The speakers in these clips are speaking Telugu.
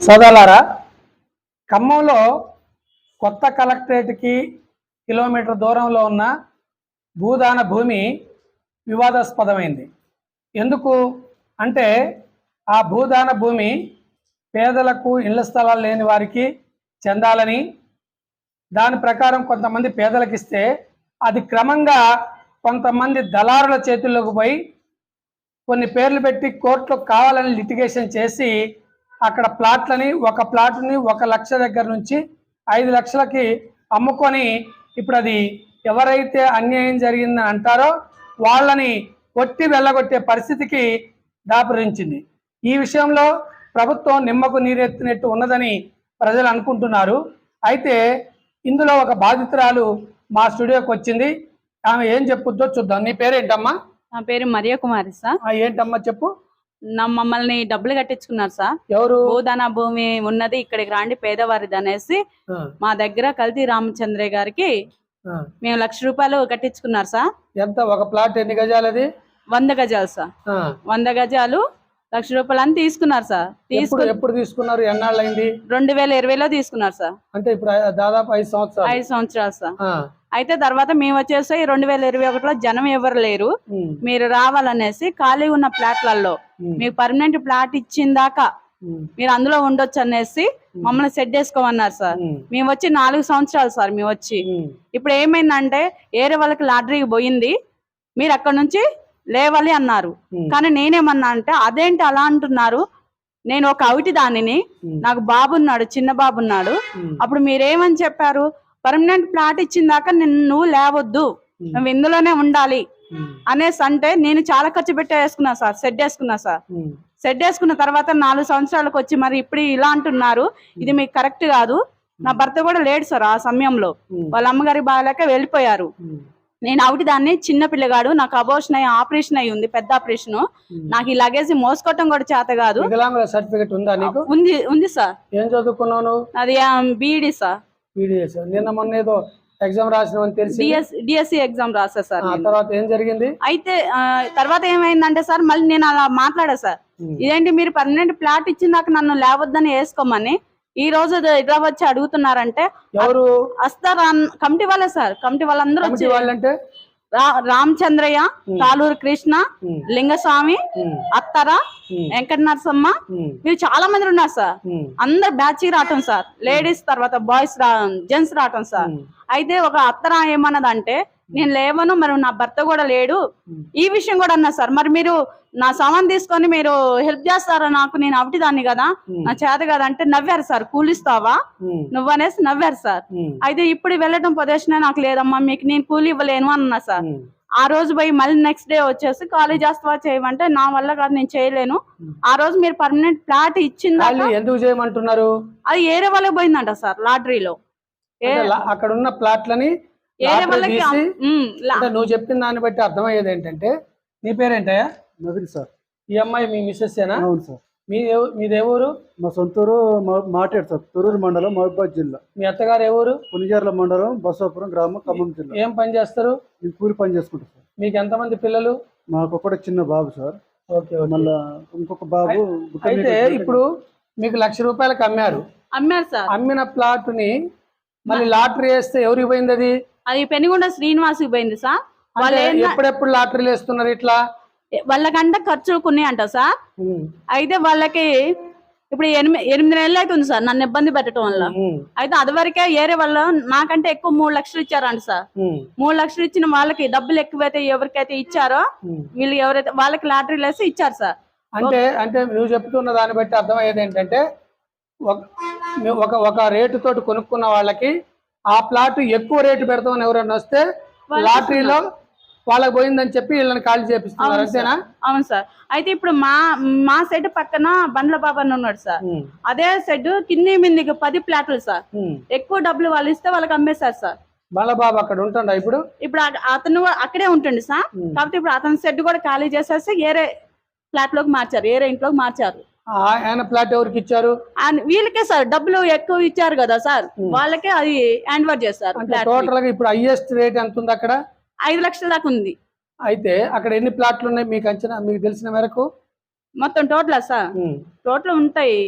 సోదాలారా ఖమ్మంలో కొత్త కలెక్టరేట్కి కిలోమీటర్ దూరంలో ఉన్న భూదాన భూమి వివాదాస్పదమైంది. ఎందుకు అంటే ఆ భూదాన భూమి పేదలకు ఇళ్ళ స్థలాలు లేని వారికి చెందాలని దాని ప్రకారం కొంతమంది పేదలకు ఇస్తే అది క్రమంగా కొంతమంది దళారుల చేతుల్లోకి పోయి కొన్ని పేర్లు పెట్టి కోర్టులో కావాలని లిటిగేషన్ చేసి అక్కడ ప్లాట్లని ఒక ప్లాట్ని ఒక లక్ష దగ్గర నుంచి ఐదు లక్షలకి అమ్ముకొని ఇప్పుడు అది ఎవరైతే అన్యాయం జరిగిందని అంటారో వాళ్ళని కొట్టి వెళ్ళగొట్టే పరిస్థితికి దాపురించింది. ఈ విషయంలో ప్రభుత్వం నిమ్మకు నీరెత్తినట్టు ఉన్నదని ప్రజలు అనుకుంటున్నారు. అయితే ఇందులో ఒక బాధితురాలు మా స్టూడియోకి వచ్చింది. ఆమె ఏం చెప్పుద్దో చూద్దాం. నీ పేరేంటమ్మా? నా పేరు మరియ కుమారి సార్. ఏంటమ్మా చెప్పు? మమ్మల్ని డబ్బులు కట్టించుకున్నారు సార్. ఎవరు? భూదాన భూమి ఉన్నది ఇక్కడికి రాండి పేదవారిది అనేసి మా దగ్గర కల్తీ రామచంద్రయ్య గారికి. మేము లక్ష రూపాయలు కట్టించుకున్నారు సార్. ఎంత? ఒక ప్లాట్ ఎన్ని గజాలది వంద గజాలు సార్. వంద గజాలు లక్ష రూపాయలు అని తీసుకున్నారు సార్. ఎప్పుడు తీసుకు ఎప్పుడు తీసుకున్నారు? ఎన్నాళ్ళు అయింది రెండు వేల ఇరవైలో తీసుకున్నారు సార్. అంటే ఇప్పుడు దాదాపు ఐదు సంవత్సరాలు. ఐదు సంవత్సరాలు సార్. అయితే తర్వాత మేము వచ్చేసి రెండు వేల ఇరవై ఒకటిలో జనం ఎవరు లేరు. మీరు రావాలనేసి ఖాళీ ఉన్న ప్లాట్లలో మీకు పర్మనెంట్ ప్లాట్ ఇచ్చిన దాకా ఉమ్, మీరు అందులో ఉండొచ్చు అనేసి మమ్మల్ని సెట్ చేసుకోమన్నారు సార్. మేము వచ్చి నాలుగు సంవత్సరాలు సార్ మేము వచ్చి. ఇప్పుడు ఏమైందంటే ఏరే వాళ్ళకి లాటరీకి పోయింది. మీరు అక్కడ నుంచి లేవాలి అన్నారు. కానీ నేనేమన్నా అంటే అదేంటి అలా అంటున్నారు? నేను ఒక అవిటి దానిని నాకు బాబు ఉన్నాడు చిన్న బాబు ఉన్నాడు ఉమ్, అప్పుడు మీరేమని చెప్పారు? పర్మనెంట్ ప్లాట్ ఇచ్చిన దాకా నిన్ను నువ్వు లేవద్దు నువ్వు ఇందులోనే ఉండాలి. అనేసి అంటే నేను చాలా ఖర్చు పెట్టి వేసుకున్నా సార్ సెట్ వేసుకున్నా సార్. సెట్ వేసుకున్న తర్వాత నాలుగు సంవత్సరాలకు వచ్చి మరి ఇప్పుడు ఇలా అంటున్నారు. ఇది మీకు కరెక్ట్ కాదు. నా భర్త కూడా లేడు సార్ ఆ సమయంలో. వాళ్ళ అమ్మగారి బాగాలేక వెళ్ళిపోయారు. నేను ఆవిడ దాన్ని చిన్న పిల్లగాడు నాకు అబోషన్ అయ్యి ఆపరేషన్ అయి ఉంది పెద్ద ఆపరేషన్. నాకు ఈ లగేజ్ మోసుకోవటం కూడా చేత కాదు. సర్టిఫికెట్ ఉందా ఉంది ఉంది సార్. ఏం చదువుకున్నావు నువ్వు? అది బీఈడి సార్. పీడిఎస్ నిన్న మొన్న ఏదో ఎగ్జామ్ తెలిసి డిఎస్సి ఎగ్జామ్ రాసా సార్ ఆ. తర్వాత ఏం జరిగింది? అయితే ఆ, తర్వాత ఏమైందంటే సార్ మళ్ళీ నేను అలా మాట్లాడా సార్. ఇదేంటి మీరు పర్మనెంట్ ప్లాట్ ఇచ్చిందాక నన్ను లేవద్దని వేసుకోమని ఈ రోజు ఇలా వచ్చి అడుగుతున్నారంటే ఎవరు? వస్తారా కమిటీ వాళ్ళే సార్. కమిటీ వాళ్ళందరూ కమిటీ వచ్చి వాళ్ళంటే? రా- రామచంద్రయ్య. కాలూరు కృష్ణ లింగస్వామి అత్తర వెంకట నరసమ్మ వీళ్ళు చాలా మంది ఉన్నారు సార్. అందరు బ్యాచ్ రావటం సార్. లేడీస్ తర్వాత బాయ్స్ రా జెంట్స్ రావటం సార్. అయితే ఒక అత్తర ఏమన్నదంటే నేను లేవను మరి నా భర్త కూడా లేడు. ఈ విషయం కూడా అన్నా సార్. మరి మీరు నా సామాన్ తీసుకొని మీరు హెల్ప్ చేస్తారా నాకు? నేను అవిటి దాన్ని కదా నా చేత కదా అంటే నవ్వారు సార్. కూలిస్తావా? ఉమ్, నువ్వు అనేసి నవ్వారు సార్. అయితే ఇప్పుడు వెళ్ళటం పొజిషన్ నాకు లేదమ్మా. మీకు నేను కూలి ఇవ్వలేను అన్నా సార్. ఆ రోజు పోయి మళ్ళీ నెక్స్ట్ డే వచ్చేసి ఖాళీ చేస్తావా చేయమంటే నా వల్ల కాదు నేను చేయలేను. ఆ రోజు మీరు పర్మనెంట్ ప్లాట్ ఇచ్చిందా ఎందుకు చేయమంటున్నారు? అది ఏరే వాళ్ళకి పోయిందంట సార్ లాటరీలో. అక్కడ ఉన్న ప్లాట్లని ఏరే వాళ్ళకి తీసి ఉమ్, లా- అంటే నువ్వు చెప్పిన దాన్ని బట్టి అర్థమయ్యేది ఏంటంటే నీ పేరేంటయ్యా? నవీన్ సార్. ఈ అమ్మాయి మీ మిస్సెస్ ఏనా? అవును సార్. మీ మీది ఊరు? మా సొంతూరు మా- మాటేడు సార్. తొరూరు మండలం మహబూబాద్ జిల్లా. మీ అత్తగారు ఏ ఊరు? పులిజర్ల మండలం బసవాపురం గ్రామం ఖమ్మం జిల్లా. ఏం పని చేస్తారు? నేను కూలి పని చేసుకుంటా సార్. మీకు ఎంతమంది పిల్లలు? మాకు ఒకటి చిన్న బాబు సార్. ఓకే మళ్ళా ఇంకొక బాబు అయితే ఇప్పుడు మీకు లక్ష రూపాయలకు అమ్మారు. అమ్మారు సార్. అమ్మిన ప్లాట్ని మళ్ళీ లాటరీ వేస్తే ఎవరికి పోయింది అది? అది పెనుగొండ శ్రీనివాస్కి పోయింది సార్. వాళ్ళు ఎప్పుడెప్పుడు లాటరీలు వేస్తున్నారు ఇట్లా? వాళ్ళకంటే ఖర్చులు కొన్ని అంట సార్ అయితే వాళ్ళకి ఇప్పుడు ఎనిమిది ఎనిమిది నెలలు అవుతుంది సార్ నన్ను ఇబ్బంది పెట్టడం వల్ల. అయితే అది వరకే ఏరే వాళ్ళు నాకంటే ఎక్కువ మూడు లక్షలు ఇచ్చారంట సార్. మూడు లక్షలు ఇచ్చిన వాళ్ళకి డబ్బులు ఎక్కువైతే ఎవరికైతే ఇచ్చారో. వీళ్ళు ఎవరైతే వాళ్ళకి లాటరీలు వేసి ఇచ్చారు సార్. అంటే అంటే నువ్వు చెప్తున్న దాన్ని బట్టి అర్థమయ్యేది ఏంటంటే ఒక ఒక రేటు తోటి కొనుక్కున్న వాళ్ళకి ఆ ప్లాట్ ఎక్కువ రేటు పెడతామని ఎవరైనా వస్తే లాటరీలో వాళ్ళకి పోయిందని చెప్పి వీళ్ళని ఖాళీ చేపిస్తున్నారు. అంతేనా? అవును సార్. అయితే ఇప్పుడు మా మా సెట్ పక్కన బండ్ల బాబా అని ఉన్నాడు సార్. అదే సెట్ కింది మిందికి పది ప్లాట్లు సార్. ఎక్కువ డబ్బులు వాళ్ళు ఇస్తే వాళ్ళకి అమ్మేశారు సార్. బాలబాబు అక్కడ ఉంటుండ ఇప్పుడు? ఇప్పుడు అతను కూడా అక్కడే ఉంటుంది సార్. కాకపోతే ఇప్పుడు అతని సెట్ కూడా ఖాళీ చేసేసి ఏరే ఫ్లాట్లోకి మార్చారు ఏరే ఇంట్లోకి మార్చారు. ఆయన ప్లాట్ ఎవరికి ఇచ్చారు? వీళ్ళకే సార్. డబ్బులు ఎక్కువ ఇచ్చారు కదా సార్. వాళ్ళకే అది హ్యాండ్ ఓవర్ చేస్తారు ఫ్లాట్ టోటల్గా ఇప్పుడు హైయెస్ట్ రేట్ ఎంత ఉంది అక్కడ ఐదు లక్షల దాకా ఉంది. అయితే అక్కడ ఎన్ని ప్లాట్లు ఉన్నాయి మీకు అంచనా మీకు తెలిసిన మేరకు? మొత్తం టోటల్ సార్? టోటల్ ఉంటాయి.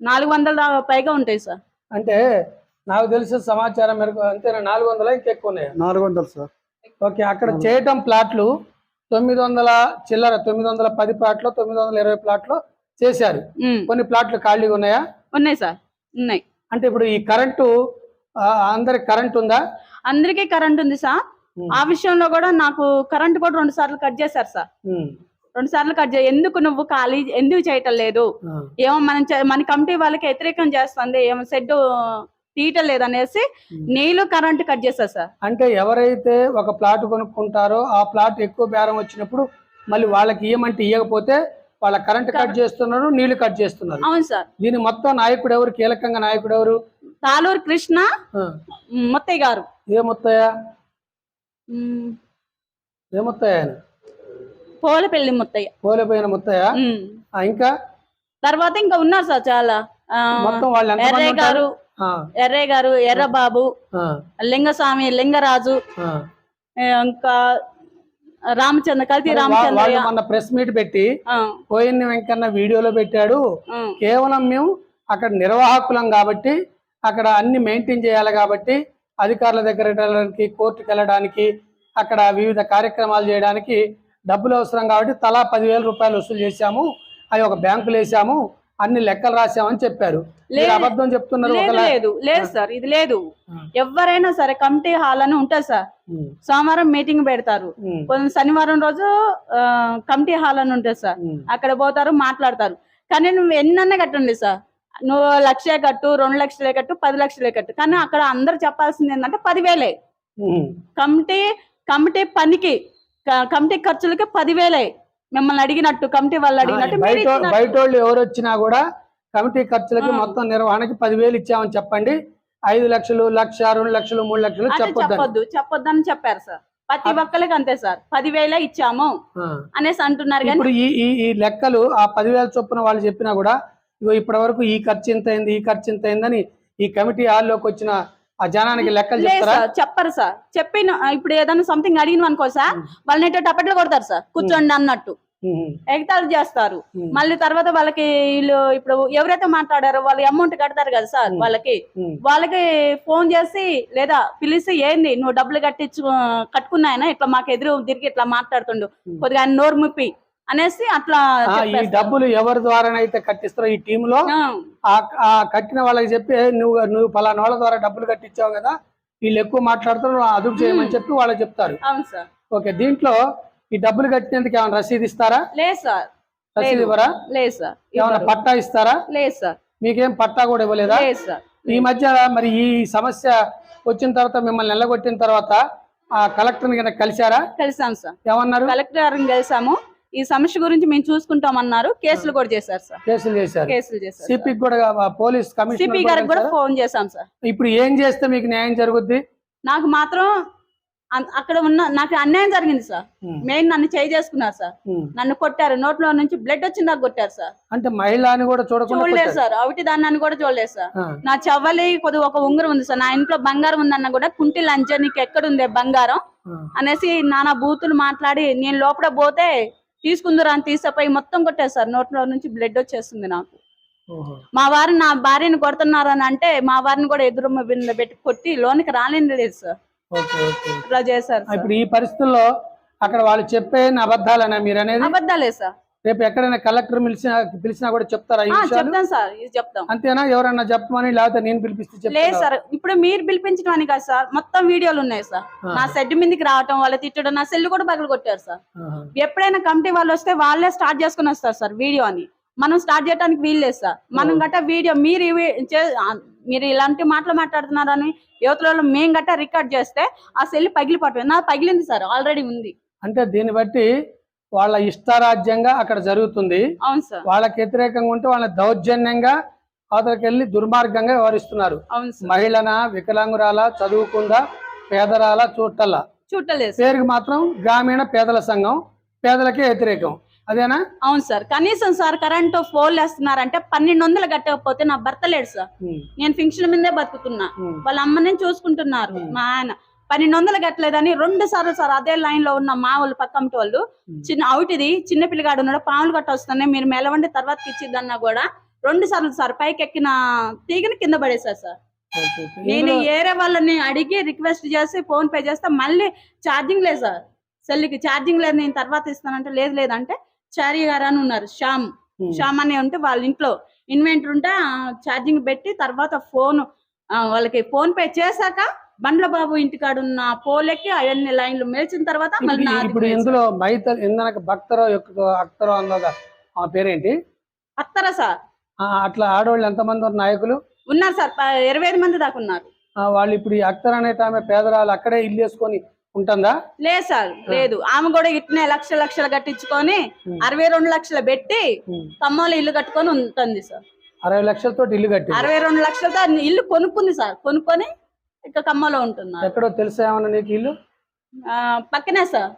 నాలుగు వందల పైగా ఉంటాయి సార్. అంటే నాకు తెలిసిన సమాచారం మేరకు అంతేనా? నాలుగు వందల ఇంకెక్కువ ఉన్నాయి? నాలుగు వందలు సార్. ఓకే అక్కడ చేయటం ప్లాట్లు తొమ్మిది వందల చిల్లర తొమ్మిది వందల పది ప్లాట్లు తొమ్మిది వందల ఇరవై ప్లాట్లు చేశారు. కొన్ని ప్లాట్లు ఖాళీగా ఉన్నాయా? ఉన్నాయి సార్. ఉన్నాయి. అంటే ఇప్పుడు ఈ కరెంటు అందరికి కరెంట్ ఉందా? అందరికీ కరెంట్ ఉంది సార్. ఆ విషయంలో కూడా నాకు కరెంట్ కూడా రెండు సార్లు కట్ చేశారు సార్. రెండు సార్లు కట్ చే ఎందుకు నువ్వు ఖాళీ ఎందుకు చేయటం లేదు. ఏమో మనం మన కమిటీ వాళ్ళకి వ్యతిరేకం చేస్తుంది ఏమో సెడ్ తీయటం లేదు అనేసి నీళ్ళు కరెంట్ కట్ చేశారు సార్. అంటే ఎవరైతే ఒక ప్లాట్ కొనుక్కుంటారో ఆ ప్లాట్ ఎక్కువ బేరం వచ్చినప్పుడు మళ్ళీ వాళ్ళకి ఇయ్యమంటే ఇవ్వకపోతే వాళ్ళ కరెంట్ కట్ చేస్తున్నారు నీళ్ళు కట్ చేస్తున్నారు. అవును సార్. దీని మొత్తం నాయకుడు ఎవరు? కీలకంగా నాయకుడు ఎవరు? తాలూరు కృష్ణ ముత్తయ్య గారు. ఏ ముత్తయ్య? ఏ ముత్తయ్య ఆయన? పోలపల్లి ముత్తయ్య. పోలిపోయిన ముత్తయ్య. ఆ, ఇంకా? తర్వాత ఇంకా ఉన్నారు సార్ చాలా. ఆ, మొత్తం వాళ్ళు ఎంతమంది ఎర్రయ్య ఉంటారు? గారు ఆ, ఎర్రయ్య గారు ఎర్రబాబు ఆ, లింగస్వామి లింగరాజు ఆ. ఆ, ఇంకా రామచంద్ర కల్తీ మరి వా- వాళ్ళు రామచంద్రయ్య మొన్న ప్రెస్ మీట్ పెట్టి ఆ, పోయిన వెంకన్న వీడియోలో పెట్టాడు. ఆ, కేవలం మేము అక్కడ నిర్వాహకులం కాబట్టి అక్కడ అన్ని మెయింటైన్ చేయాలి కాబట్టి అధికారుల దగ్గర వెళ్ళడానికి కోర్టుకు వెళ్ళడానికి అక్కడ వివిధ కార్యక్రమాలు చేయడానికి డబ్బులు అవసరం కాబట్టి తలా పదివేల రూపాయలు వసూలు చేశాము. అవి ఒక బ్యాంకులు వేసాము అన్ని లెక్కలు రాసామని చెప్పారు. అబద్ధం చెప్తున్నారు లేదు లేదు సార్ ఇది లేదు. ఎవరైనా సరే కమిటీ హాల్ అని ఉంటుంది సార్. సోమవారం మీటింగ్ పెడతారు. శనివారం రోజు కమిటీ హాల్ అని ఉంటుంది సార్. అక్కడ పోతారు మాట్లాడతారు. కానీ నువ్వు ఎన్నన్నా కట్టండి సార్. నువ్వు లక్షే కట్టు రెండు లక్షలే కట్టు పది లక్షలే కట్టు. కానీ అక్కడ అందరు చెప్పాల్సింది ఏంటంటే పదివేలే. కమిటీ కమిటీ పనికి కమిటీ ఖర్చులకి పదివేలే. మిమ్మల్ని అడిగినట్టు కమిటీ వాళ్ళు అడిగినట్టు బయట వాళ్ళు ఎవరు వచ్చినా కూడా కమిటీ ఖర్చులకి. మొత్తం నిర్వహణకి పదివేలు ఇచ్చామని చెప్పండి. ఐదు లక్షలు లక్ష రెండు లక్షలు మూడు లక్షలు చెప్పొద్దని. చెప్పొద్దు చెప్పొద్దు అని చెప్పారు సార్. ప్రతి ఒక్కరికి అంతే సార్. పదివేలే ఇచ్చాము. అనేసి అంటున్నారు కానీ ఇప్పుడు ఈ ఈ ఈ లెక్కలు ఆ పదివేల చొప్పున వాళ్ళు చెప్పినా కూడా ఇగో ఇప్పటి వరకు ఈ ఖర్చు ఇంత అయింది ఈ ఖర్చు ఇంత అయిందని ఈ కమిటీ హాల్లోకి వచ్చిన ఆ జనానికి లెక్కలు లేదు చెప్తారా? సార్ చెప్పరు సార్. చెప్పిన ఇప్పుడు ఏదైనా సంథింగ్ అడిగిన అనుకో సార్ వాళ్ళని ఎట్టో టపట్లు కొడతారు సార్. కూర్చోండి అన్నట్టు. ఉమ్, ఎగతాళి చేస్తారు. ఉమ్, మళ్ళీ తర్వాత వాళ్ళకి వీళ్ళు ఇప్పుడు ఎవరైతే మాట్లాడారో వాళ్ళు అమౌంట్ కడతారు కదా సార్. వాళ్ళకి. ఉమ్, వాళ్ళకి ఫోన్ చేసి లేదా పిలిచి ఏంది నువ్వు డబ్బులు కట్టించు కట్టుకున్నాయన? ఇట్లా మాకు ఎదురు తిరిగి ఇట్లా మాట్లాడుతుండు. కొద్దిగా ఆయన నోరు ముప్పి. అనేసి అట్లా ఈ. డబ్బులు ఎవరి ద్వారానైతే కట్టిస్తారో ఈ టీంలో ఆ, ఆ కట్టిన వాళ్ళకి చెప్పి "ఏ, నువ్వు నువ్వు ఫలానా వాళ్ళ ద్వారా డబ్బులు కట్టించావు కదా వీళ్ళు ఎక్కువ మాట్లాడుతారు అదుపు చేయమని చెప్పి వాళ్ళకి చెప్తారు. అవును సార్. ఓకే దీంట్లో ఈ డబ్బులు కట్టినందుకు ఏమైనా రసీదు ఇస్తారా? లేదు సార్. రసీదు. ఇవ్వరా? లేదు సార్. ఏమైనా. పట్టా ఇస్తారా? లేదు సార్. మీకేం పట్టా కూడా ఇవ్వలేదా? లేదు సార్. ఈ మధ్య మరి ఈ సమస్య వచ్చిన తర్వాత మిమ్మల్ని నిలగొట్టిన తర్వాత ఆ కలెక్టర్ని కనుక కలిశారా? కలిసాం సార్. ఏమన్నారు? కలెక్టర్ గారిని కలిసాము. ఈ సమస్య గురించి మేము చూసుకుంటామన్నారు. కేసులు కూడా చేశారు సార్. కేసులు చేశారు. కేసులు చేశారు సిపి కూడా పోలీస్ సిపి గారికి కూడా ఫోన్ చేశాం సార్. ఇప్పుడు ఏం చేస్తే మీకు న్యాయం జరుగుద్ది? నాకు మాత్రం అక్కడ ఉన్న నాకు అన్యాయం జరిగింది సార్. మెయిన్ నన్ను చేయి చేసుకున్నారు సార్. నన్ను కొట్టారు. నోట్లో నుంచి బ్లడ్ వచ్చి నాకు కొట్టారు సార్. అంటే మహిళ అని కూడా చూడలేదు. సార్. అవిటి దాన్ని అని కూడా చూడలేదు సార్. నా చవ్వలి కొద్దిగా ఒక ఉంగరం ఉంది సార్. నా ఇంట్లో బంగారం ఉందన్న కూడా కుంటి లంచ నీకు ఎక్కడుందే బంగారం. అనేసి నానా బూతులు మాట్లాడి నేను లోపల పోతే తీసుకుందురా అని తీసేపోయి మొత్తం కొట్టారు సార్ నోట్లో నుంచి బ్లడ్ వచ్చేస్తుంది నాకు. మా వారు నా భార్యని కొడుతున్నారు అని అంటే మా వారిని కూడా ఎదురు పెట్టి కొట్టి లోనికి రాలేని లేదు సార్. ఇట్లా చేశారు. ఇప్పుడు ఈ పరిస్థితుల్లో అక్కడ వాళ్ళు చెప్పే అబద్ధాలనా మీరు అనేది అబద్ధాలే సార్. రేపు ఎక్కడైనా కలెక్టర్ పిలిచినా పిలిచినా కూడా చెప్తారా చెప్తాం సార్ ఇది చెప్తాం. అంతేనా? ఎవరన్నా చెప్పమని లేకపోతే నేను పిలిపిస్తే లేదు? సార్ ఇప్పుడు మీరు పిలిపించడం అని కాదు సార్ మొత్తం వీడియోలు ఉన్నాయి సార్. నా సెడ్ మీదకి రావటం వాళ్ళ తిట్టడం నా సెల్ కూడా పగలు కొట్టారు సార్. ఎప్పుడైనా కమిటీ వాళ్ళు వస్తే వాళ్ళే స్టార్ట్ చేసుకుని వస్తారు సార్ వీడియో అని. మనం స్టార్ట్ చేయడానికి వీల్లేదు సార్. మనం గట్ట వీడియో మీరు మీరు ఇలాంటి మాటలు మాట్లాడుతున్నారని యువతలలో మేము గట్ట రికార్డ్ చేస్తే ఆ సెల్ పగిలిపోవటం నా పగిలింది సార్ ఆల్రెడీ ఉంది. అంటే దీన్ని బట్టి వాళ్ళ ఇష్టారాజ్యంగా అక్కడ జరుగుతుంది. అవును సార్. వాళ్ళకి వ్యతిరేకంగా ఉంటే వాళ్ళని దౌర్జన్యంగా అవతలకి వెళ్ళి దుర్మార్గంగా వ్యవహరిస్తున్నారు. అవును సార్. మహిళన వికలాంగురాల చదువుకుందా పేదరాల చూట్టల? చూడలేదు పేరుకి మాత్రం గ్రామీణ పేదల సంఘం పేదలకే వ్యతిరేకం. అదేనా? అవును సార్. కనీసం సార్ కరెంటు ఫోన్ వేస్తున్నారంటే పన్నెండు వందలు కట్టకపోతే నా భర్త లేడు సార్. నేను ఫింక్షన్ మీదే బతుకుతున్నా. వాళ్ళ అమ్మని చూసుకుంటున్నారు. మా ఆయన. పన్నెండు వందలు కట్టలేదని రెండు సార్లు సార్ అదే లైన్లో ఉన్న మా వాళ్ళు పక్కంటి వాళ్ళు. చిన్న అవుటిది చిన్న పిల్లగాడు ఉన్నాడు పాములు కట్ట వస్తున్నాయి మీరు మెలవండి తర్వాత ఇచ్చిద్దన్నా కూడా రెండు సార్లు సార్ పైకి ఎక్కిన తీగని కింద పడేశారు సార్. నేను ఏరే వాళ్ళని అడిగి రిక్వెస్ట్ చేసి ఫోన్ పే చేస్తే మళ్ళీ ఛార్జింగ్ లేదు సార్ సెల్కి ఛార్జింగ్ లేదు నేను తర్వాత ఇస్తానంటే లేదు లేదంటే చారీ గారు అని ఉన్నారు శ్యామ్. శ్యామ్ అని ఉంటే వాళ్ళ ఇంట్లో ఇన్వెంటర్ ఉంటే ఛార్జింగ్ పెట్టి తర్వాత ఫోన్ వాళ్ళకి ఫోన్ పే చేశాక బండ్ల బాబు ఇంటికాడ ఉన్న పోలెక్కి అవన్నీ లైన్లు మేల్చిన తర్వాత మళ్ళీ ఇప్పుడు-. ఇందులో మైత ఇందనక భక్తరో అక్తరో ఆ పేరేంటి? అత్తరా సార్. అట్లా ఆడవాళ్ళు ఎంతమంది ఉన్నారు నాయకులు? ఉన్నారు సార్. ఇరవై ఐదు మంది దాకా ఉన్నారు. వాళ్ళు ఇప్పుడు ఈ అక్తర్ అనే ఆమె పేదరాలు అక్కడే ఇల్లు వేసుకొని ఉంటుందా? లేదు సార్ లేదు. ఆమె కూడా ఇట్నే లక్ష లక్షలు కట్టించుకొని. అరవై రెండు లక్షలు పెట్టి ఉమ్. ఖమ్మంలో ఇల్లు కట్టుకొని ఉంటుంది సార్. అరవై లక్షలతో ఇల్లు కట్టింది. అరవై రెండు లక్షలతో ఇల్లు కొనుక్కుంది సార్. కొనుక్కొని ఇక ఖమ్మంలో ఉంటున్నారు. ఎక్కడో తెలుసా ఏమన్నా నీకు ఇల్లు? ఆ, పక్కనే సార్.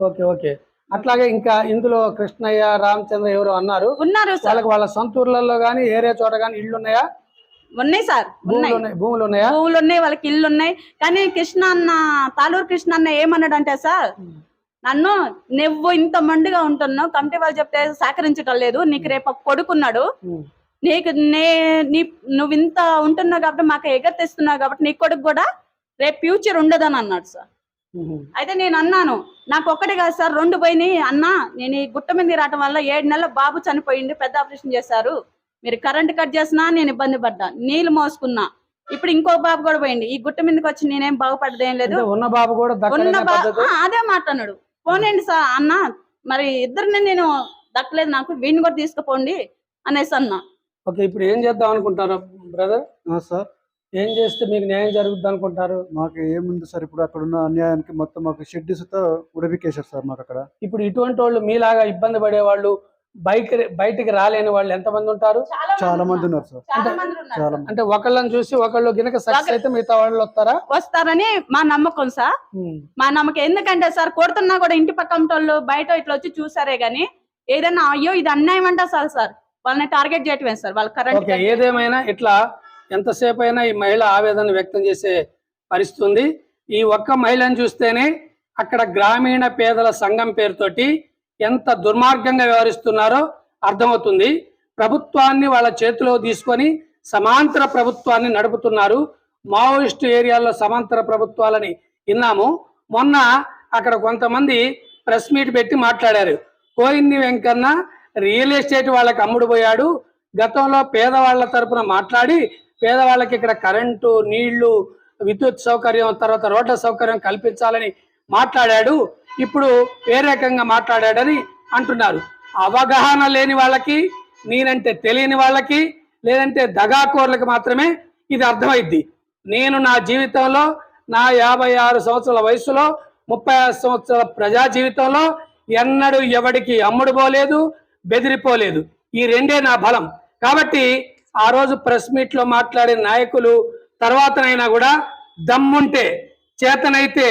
Okay okay. అట్లాగే ఇంకా ఇందులో కృష్ణయ్య రామచంద్ర ఎవరు అన్నారు. ఉన్నారు సార్. వాళ్ళకి వాళ్ళ సొంత ఊర్లలో కానీ ఏరే చోట కానీ ఇల్లు ఉన్నాయా ఉన్నాయి సార్. భూములు ఉన్నాయి. ఉన్నాయి భూములు ఉన్నాయా? పువ్వులు ఉన్నాయి వాళ్ళకి ఇల్లు ఉన్నాయి కానీ కృష్ణ అన్న తాలూరు కృష్ణ అన్న ఏమన్నాడంటే సార్ నన్ను నువ్వు ఇంత మండిగా ఉంటున్నావు కమిటీ వాళ్ళు చెప్తే సహకరించటం లేదు నీకు రేపు ఒక కొడుకున్నాడు. ఉమ్. నీకు నే నీ నువ్వు ఇంత ఉంటున్నావు కాబట్టి మాకు ఎగర్తిస్తున్నావు కాబట్టి నీ కొడుకు కూడా రేపు ఫ్యూచర్ ఉండదని అన్నాడు సార్. అయితే నేను అన్నాను నాకు ఒక్కటే కాదు సార్ రెండు పోయినాయి అన్న నేను ఈ గుట్ట మీద రావటం వల్ల ఏడు నెలల బాబు చనిపోయింది పెద్ద ఆపరేషన్ చేశారు. మీరు కరెంట్ కట్ చేసినా నేను ఇబ్బంది పడ్డా నీళ్ళు మోసుకున్నా. ఇప్పుడు ఇంకో బాబు కూడా పోయింది ఈ గుట్ట మీదకి వచ్చి నేనేం బాగుపడ్డదేం లేదు. ఉన్న బాబు కూడా ఉన్న దక్కడనే బా పద్ధతి? ఆ, అదే మాట్లాడు పోనండి సార్ అన్న మరి ఇద్దరిని నేను దక్కలేదు నాకు వీడిని కూడా తీసుకుపోండి అనేసి అన్నా. ఓకే ఇప్పుడు ఏం చేద్దాం అనుకుంటారు బ్రదర్ ఆ, సార్. ఏం చేస్తే మీకు న్యాయం జరుగుద్ది అనుకుంటారు? మాకు ఏముంది సార్ ఇప్పుడు అక్కడ ఉన్న అన్యాయానికి మొత్తం మాకు షెడ్యూస్తో ఉడవికేశారు సార్ మాకు అక్కడ. ఇప్పుడు ఇటువంటి వాళ్ళు మీలాగా ఇబ్బంది పడే వాళ్ళు బైక్ బయటికి రాలేని వాళ్ళు ఎంతమంది ఉంటారు? చాలా మంది ఉన్నారు. సార్. చాలా మంది ఉన్నారు చాలా సార్. మంది. అంటే ఒకళ్ళని చూసి ఒకళ్ళు గినక సక్సెస్ అయితే మిగతా వాళ్ళు వస్తారా? వస్తారని మా నమ్మకం సార్. మా నమ్మకం. ఎందుకంటే సార్ కొడుతున్నా కూడా ఇంటి పక్కన వాళ్ళు బయట ఇట్లా వచ్చి చూసారే గానీ ఏదైనా అయ్యో ఇది అన్యాయం అంటా సార్ సార్. వాళ్ళని టార్గెట్ చేయటమే సార్. వాళ్ళ కరెంట్ ఏదేమైనా ఇట్లా ఎంతసేపు అయినా ఈ మహిళ ఆవేదన వ్యక్తం చేసే పరిస్థితి ఉంది. ఈ ఒక్క మహిళను చూస్తేనే అక్కడ గ్రామీణ పేదల సంఘం పేరుతోటి ఎంత దుర్మార్గంగా వ్యవహరిస్తున్నారో అర్థమవుతుంది. ప్రభుత్వాన్ని వాళ్ళ చేతిలో తీసుకొని సమాంతర ప్రభుత్వాన్ని నడుపుతున్నారు. మావోయిస్టు ఏరియాల్లో సమాంతర ప్రభుత్వాలని విన్నాము. మొన్న అక్కడ కొంతమంది ప్రెస్ మీట్ పెట్టి మాట్లాడారు. కోయిన్ని వెంకన్న రియల్ ఎస్టేట్ వాళ్ళకి అమ్ముడు పోయాడు. గతంలో పేదవాళ్ళ తరపున మాట్లాడి పేదవాళ్ళకి ఇక్కడ కరెంటు నీళ్ళు విద్యుత్ సౌకర్యం తర్వాత రోడ్ల సౌకర్యం కల్పించాలని మాట్లాడాడు. ఇప్పుడు ఏ రకంగా మాట్లాడాడని అంటున్నారు. అవగాహన లేని వాళ్ళకి నేనంటే తెలియని వాళ్ళకి లేదంటే దగాకోర్లకి మాత్రమే ఇది అర్థమైద్ది. నేను నా జీవితంలో నా యాభై ఆరు సంవత్సరాల వయసులో ముప్పై ఆరు సంవత్సరాల ప్రజా జీవితంలో ఎన్నడూ ఎవడికి అమ్ముడు పోలేదు బెదిరిపోలేదు. ఈ రెండే నా బలం. కాబట్టి ఆ రోజు ప్రెస్ మీట్లో మాట్లాడిన నాయకులు తర్వాతనైనా కూడా దమ్ముంటే చేతనైతే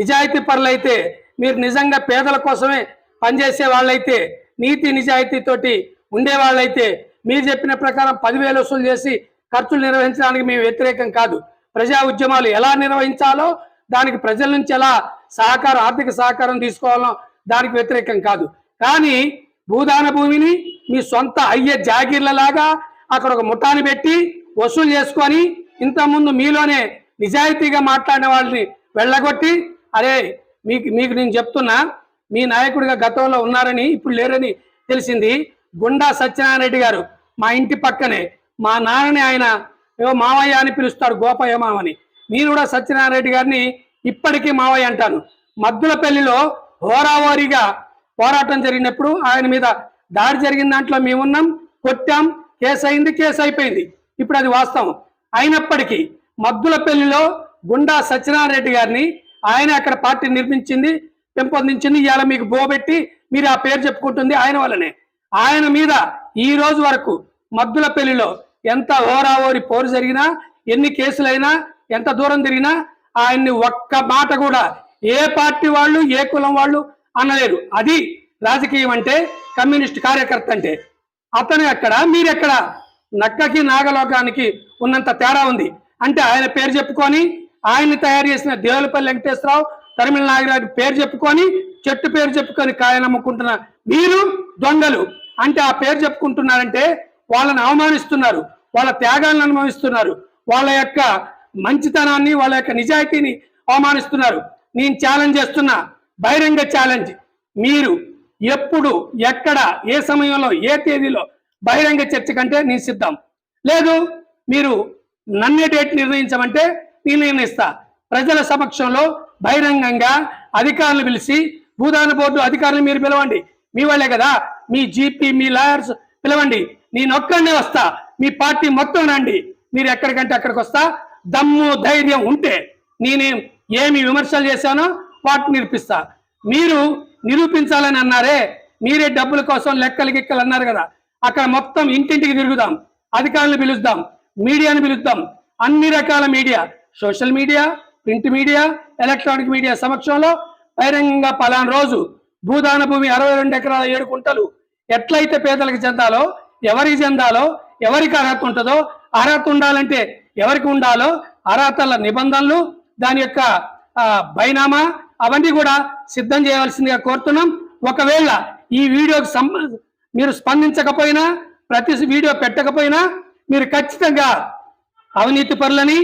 నిజాయితీ పరులైతే మీరు నిజంగా పేదల కోసమే పనిచేసే వాళ్ళైతే నీతి నిజాయితీతోటి ఉండే వాళ్ళైతే మీరు చెప్పిన ప్రకారం పదివేలు వసూలు చేసి ఖర్చులు నిర్వహించడానికి మేము వ్యతిరేకం కాదు. ప్రజా ఉద్యమాలు ఎలా నిర్వహించాలో దానికి ప్రజల నుంచి ఎలా సహకారం ఆర్థిక సహకారం తీసుకోవాలో దానికి వ్యతిరేకం కాదు. కానీ భూదాన భూమిని మీ సొంత అయ్యే జాగీర్లలాగా అక్కడ ఒక ముఠాన్ని పెట్టి వసూలు చేసుకొని ఇంతకుముందు మీలోనే నిజాయితీగా మాట్లాడిన వాళ్ళని వెళ్ళగొట్టి అరే మీకు మీకు నేను చెప్తున్నా మీ నాయకుడిగా గతంలో ఉన్నారని ఇప్పుడు లేరని తెలిసింది గుండా సత్యనారాయణ రెడ్డి గారు మా ఇంటి పక్కనే. మా నాన్నని ఆయన ఏవో మావయ్య అని పిలుస్తాడు గోపయ్య మావని నేను కూడా సత్యనారాయణ రెడ్డి గారిని ఇప్పటికీ మావయ్య అంటాను మద్దులపల్లిలో హోరావోరిగా పోరాటం జరిగినప్పుడు ఆయన మీద దాడి జరిగిన దాంట్లో మేమున్నాం కొట్టాం కేసు అయింది కేసు అయిపోయింది ఇప్పుడు అది వాస్తవం. అయినప్పటికీ మద్దులపల్లిలో గుండా సత్యనారాయణ రెడ్డి గారిని ఆయన అక్కడ పార్టీ నిర్మించింది పెంపొందించింది ఇవాళ మీకు బోబెట్టి మీరు ఆ పేరు చెప్పుకుంటుంది ఆయన వల్లనే. ఆయన మీద ఈ రోజు వరకు మద్దులపల్లిలో ఎంత ఓరావోరి పోరు జరిగినా ఎన్ని కేసులైనా ఎంత దూరం తిరిగినా ఆయన్ని ఒక్క మాట కూడా ఏ పార్టీ వాళ్ళు ఏ కులం వాళ్ళు అనలేరు అది రాజకీయం అంటే కమ్యూనిస్ట్ కార్యకర్త అంటే. అతను ఎక్కడ? మీరెక్కడ? నక్కకి నాగలోకానికి ఉన్నంత తేడా ఉంది. అంటే ఆయన పేరు చెప్పుకొని ఆయన్ని తయారు చేసిన దేవులపల్లి వెంకటేశ్వరరావు తరిమిళ నాగరాజు పేరు చెప్పుకొని చెట్టు పేరు చెప్పుకొని కాయనమ్ముకుంటున్న మీరు దొంగలు. అంటే ఆ పేరు చెప్పుకుంటున్నారంటే వాళ్ళని అవమానిస్తున్నారు. వాళ్ళ త్యాగాలను అనుభవిస్తున్నారు. వాళ్ళ యొక్క మంచితనాన్ని వాళ్ళ యొక్క నిజాయితీని అవమానిస్తున్నారు. నేను ఛాలెంజ్ చేస్తున్నా. బహిరంగ ఛాలెంజ్ మీరు ఎప్పుడు ఎక్కడ ఏ సమయంలో ఏ తేదీలో బహిరంగ చర్చ కంటే నేను లేదు మీరు నన్నే డేట్ నిర్ణయించమంటే నేను నిర్ణయిస్తా ప్రజల సమక్షంలో బహిరంగంగా అధికారులు పిలిచి భూదాన బోర్డు అధికారులు మీరు పిలవండి. మీ వాళ్ళే కదా మీ జీపీ మీ లాయర్స్ పిలవండి. నేను ఒక్కడనే వస్తా. మీ పార్టీ మొత్తం రండి. మీరు ఎక్కడికంటే అక్కడికి వస్తా. దమ్ము ధైర్యం ఉంటే నేనేం ఏమి విమర్శలు చేశానో వాటిని నిరూపిస్తా. మీరు నిరూపించాలని అన్నారే మీరే డబ్బుల కోసం లెక్కలు గిక్కలు అన్నారు కదా. అక్కడ మొత్తం ఇంటింటికి తిరుగుదాం అధికారులను పిలుద్దాం మీడియాను పిలుద్దాం. అన్ని రకాల media social media print media electronic media సమక్షంలో బహిరంగంగా పలానా రోజు భూదాన భూమి అరవై రెండు ఎకరాల ఏడు కుంటలు ఎట్లయితే పేదలకు చెందాలో ఎవరికి చెందాలో ఎవరికి అర్హత ఉంటుందో అర్హత ఉండాలంటే ఎవరికి ఉండాలో అర్హతల నిబంధనలు దాని యొక్క బైనామా అవన్నీ కూడా సిద్ధం చేయవలసిందిగా కోరుతున్నాం. ఒకవేళ ఈ వీడియోకి మీరు స్పందించకపోయినా ప్రతి వీడియో పెట్టకపోయినా మీరు ఖచ్చితంగా అవినీతి పరులని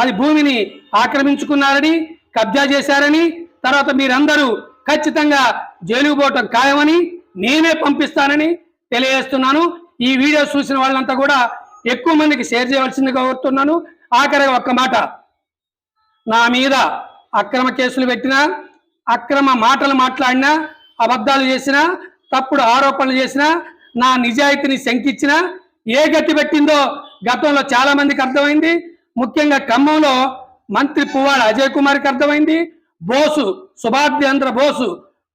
అది భూమిని ఆక్రమించుకున్నారని కబ్జా చేశారని తర్వాత మీరందరూ ఖచ్చితంగా జైలుకు పోవటం ఖాయమని నేనే పంపిస్తానని తెలియజేస్తున్నాను. ఈ వీడియో చూసిన వాళ్ళంతా కూడా ఎక్కువ మందికి షేర్ చేయవలసిందిగా కోరుతున్నాను. ఆఖరిగా ఒక్క మాట. నా మీద అక్రమ కేసులు పెట్టినా అక్రమ మాటలు మాట్లాడినా అబద్ధాలు చేసినా తప్పుడు ఆరోపణలు చేసినా నా నిజాయితీని శంకించినా ఏ గట్టి పెట్టిందో గతంలో చాలా మందికి అర్థమైంది. ముఖ్యంగా ఖమ్మంలో మంత్రి పువ్వాడ అజయ్ కుమార్కి అర్థమైంది. బోసు సుభాష్ చంద్ర బోసు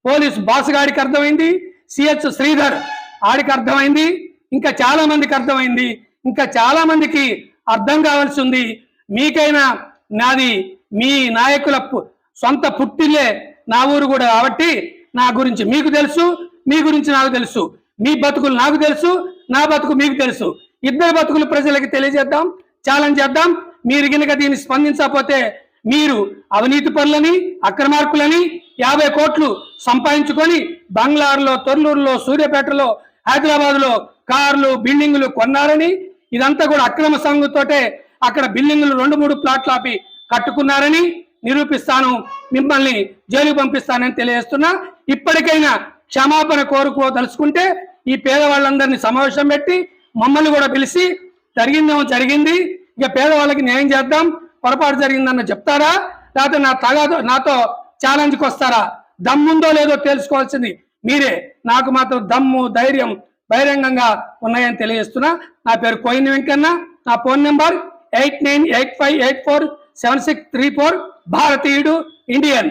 పోలీసు బాసు గాడికి అర్థమైంది. సిహెచ్ శ్రీధర్ ఆడికి అర్థమైంది. ఇంకా చాలా మందికి అర్థమైంది. ఇంకా చాలా మందికి అర్థం కావాల్సి ఉంది. మీకైనా నాది మీ నాయకుల పు- సొంత పుట్టిల్లే నా ఊరు కూడా కాబట్టి నా గురించి మీకు తెలుసు మీ గురించి నాకు తెలుసు. మీ బతుకులు నాకు తెలుసు నా బతుకు మీకు తెలుసు. ఇద్దరు బతుకులు ప్రజలకు తెలియజేద్దాం ఛాలెంజ్ చేద్దాం. మీరు గినక దీన్ని స్పందించకపోతే మీరు అవినీతి పనులని అక్రమార్కులని యాభై కోట్లు సంపాదించుకొని బంగ్లారులో తొర్లూరులో సూర్యాపేటలో హైదరాబాద్లో కార్లు బిల్డింగులు కొన్నారని ఇదంతా కూడా అక్రమ సంఘంతోటే అక్కడ బిల్డింగులు రెండు మూడు ప్లాట్లు ఆపి కట్టుకున్నారని నిరూపిస్తాను. మిమ్మల్ని జైలుకు పంపిస్తానని తెలియజేస్తున్నా. ఇప్పటికైనా క్షమాపణ కోరుకోదలుచుకుంటే ఈ పేదవాళ్ళందరినీ సమావేశం పెట్టి మమ్మల్ని కూడా పిలిచి జరిగిందేమో జరిగింది. ఇక పేదవాళ్ళకి న్యాయం చేద్దాం. పొరపాటు జరిగిందన్న చెప్తారా? లేకపోతే నా తగాదో నాతో ఛాలెంజ్కి వస్తారా? దమ్ముందో లేదో తెలుసుకోవాల్సింది మీరే. నాకు మాత్రం దమ్ము ధైర్యం బహిరంగంగా ఉన్నాయని తెలియజేస్తున్నా. నా పేరు కోయిన్ వెంకన్న. నా phone number eight nine eight five eight four seven six three four భారతీయుడు ఇండియన్.